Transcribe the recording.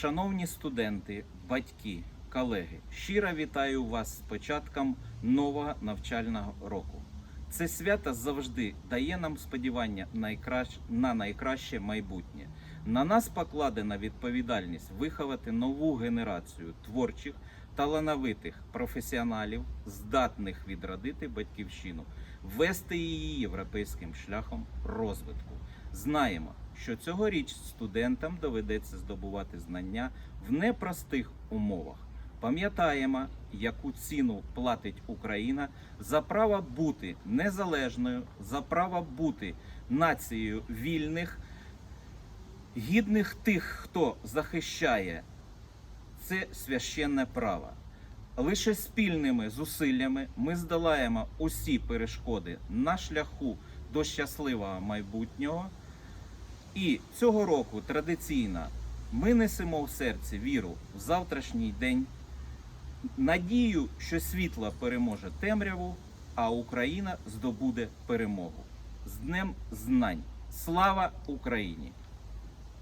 Шановні студенти, батьки, колеги, щиро вітаю вас з початком нового навчального року. Це свято завжди дає нам сподівання на найкраще майбутнє. На нас покладена відповідальність виховати нову генерацію творчих, талановитих професіоналів, здатних відродити батьківщину, вести її європейським шляхом розвитку. Знаємо, що цьогоріч студентам доведеться здобувати знання в непростих умовах. Пам'ятаємо, яку ціну платить Україна за право бути незалежною, за право бути нацією вільних, гідних тих, хто захищає це священне право. Лише спільними зусиллями ми здолаємо усі перешкоди на шляху до щасливого майбутнього. І цього року традиційно ми несемо в серці віру в завтрашній день, надію, що світло переможе темряву, а Україна здобуде перемогу. З Днем Знань! Слава Україні!